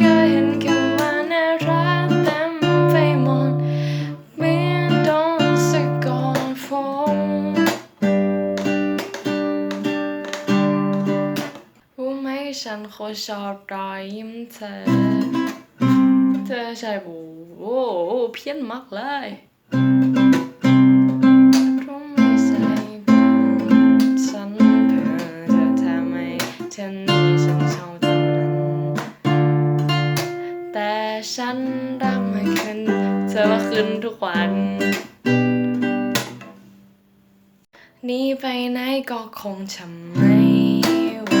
ก็เห็นคำว่านรักเต็มไปหมดเหมือนโดนสะกอนฝนรู้ไหมฉันโคชอบรอยยิ้มเธอ เธอใช่โอ้เพี้ยนมากเลย ฉันรักมันขึ้นเธอมาขึ้นทุกวันหนี่ไปไหนก็คงจะไม่ไหว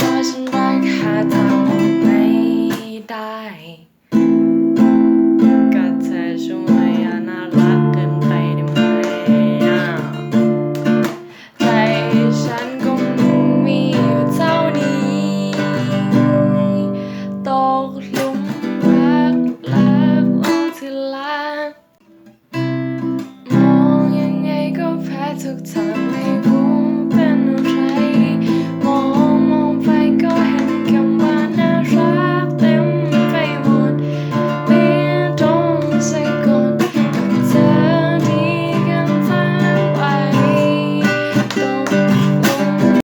ก็ฉันรักหาทางออกไม่ได้